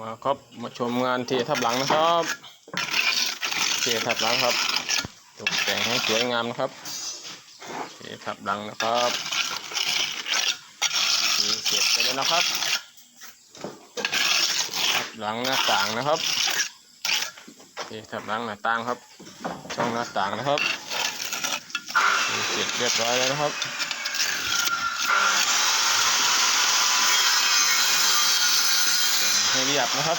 มาครับมาชมงานเททับหลังนะครับเททับหลังครับตกแต่งให้สวยงามนะครับเททับหลังนะครับมีเสร็จไปแล้วนะครับทับหลังหน้าต่างนะครับเททับหลังหน้าต่างครับช่องหน้าต่างนะครับมีเสร็จเรียบร้อยแล้วนะครับ ให้เรียบนะครับ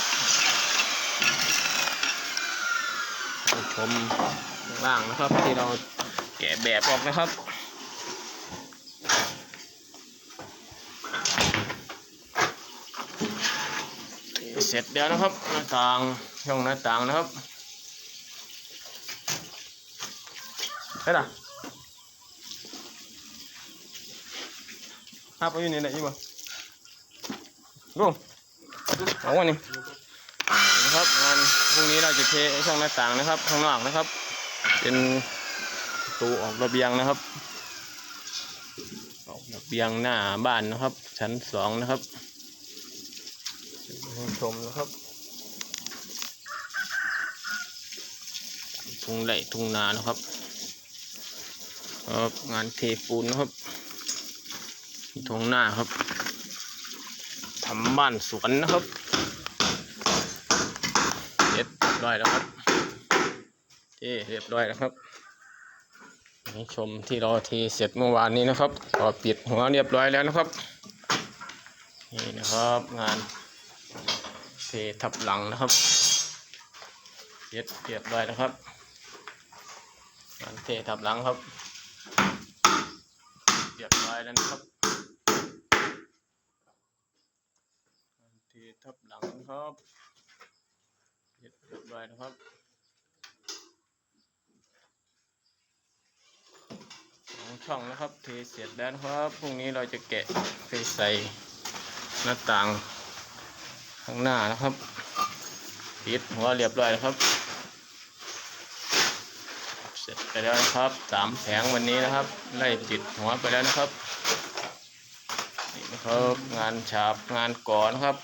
ชมล่างนะครับที่เราแกะแบบออกนะครับเสร็จแล้วนะครับ หน้าต่างช่องหน้าต่างนะครับเฮ้ยล่ะภาพไปอยู่นี่ไหนอยู่บ่ลุง เอาวันนี้นะครับงานพรุ่งนี้เราจะเทช่องหน้าต่างนะครับข้างนอกนะครับ เป็นประตูออกระเบียงนะครับ ออกระเบียงหน้าบ้านนะครับ ชั้นสองนะครับชมนะครับทุ่งไร่ทุ่งนานะครับครับงานเทปูนนะครับทุ่งหน้าครับ ทำบ้านสวนนะครับเรียบร้อยแล้วครับเทเรียบร้อยแล้วครับให้ชมที่เราเทเสร็จเมื่อวานนี้นะครับก็ปิดหัวเรียบร้อยแล้วนะครับ นี่นะครับงานเททับหลังนะครับเสร็จเรียบร้อยแล้วครับงานเททับหลังครับเรียบร้อยแล้วนะครับ ททับหลังครับเรียบร้อยนะครับสองช่องนะครับ เทเสร็จแล้วนะครับพรุ่งนี้เราจะแกะไปใส่หน้าต่างข้างหน้านะครับปิดหัวเรียบร้อยนะครับ เสร็จไปแล้วนะครับสามแผงวันนี้นะครับไล่ติดหัวไปแล้วนะครับนี่นะครับงานฉาบงานก่อนะครับ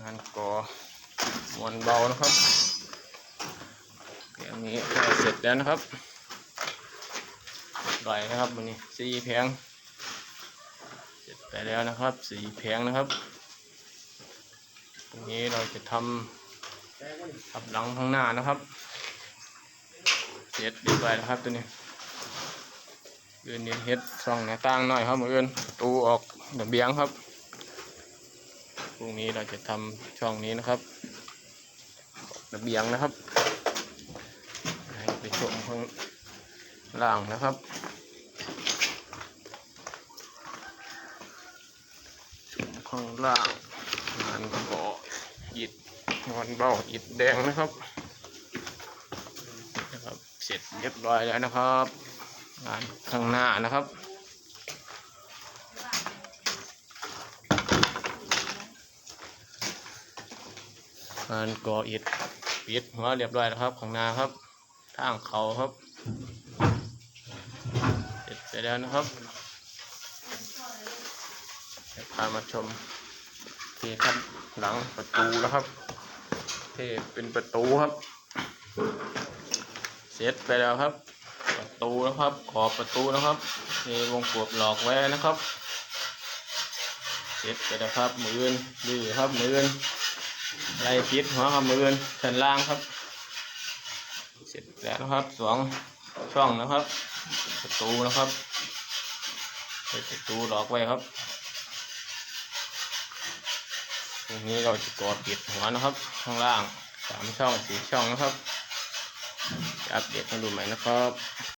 งานก่อมวนเบานะครับอย่างนี้ก็เสร็จแล้วนะครับไหลนะครับวันนี้สี่แผงเสร็จไปแล้วนะครับสี่แผงนะครับตรงนี้เราจะทำทับหลังข้างหน้านะครับเสร็จเรียบร้อยแล้วครับตัวนี้อื่นนี่เฮ็ดช่องหน้าต่างหน่อยครับมืออื่นตูออกระเบียงครับ พรุ่งนี้เราจะทำช่องนี้นะครับระเบียงนะครับ ให้ไปชมข้างล่างนะครับ ชมข้างล่างงานก่ออิฐงอนเบ้าอิฐแดงนะครับนะครับ เสร็จเรียบร้อยแล้วนะครับ งานข้างหน้านะครับ งานก่ออิฐปิดหัวเรียบร้อยแล้วครับข้างนาครับทางเขาครับเสร็จไปแล้วนะครับพามาชมเทครับหลังประตูแล้วครับ เทเป็นประตูครับ เสร็จไปแล้วครับ ประตูนะครับ ขอบประตูนะครับเทวงกบหลอกไว้นะครับ เสร็จไปแล้วครับมืออื่นดื้อครับมืออื่น ไล่ปิดหัวครับมืออนชั้นล่างครับ เสร็จแล้วครับสองช่องนะครับ ประตูนะครับประตูล็อกไว้ครับตรงนี้เราจะกดปิดหัวนะครับ ข้างล่างสามช่องสี่ช่องนะครับอัปเดตมาดูใหม่นะครับ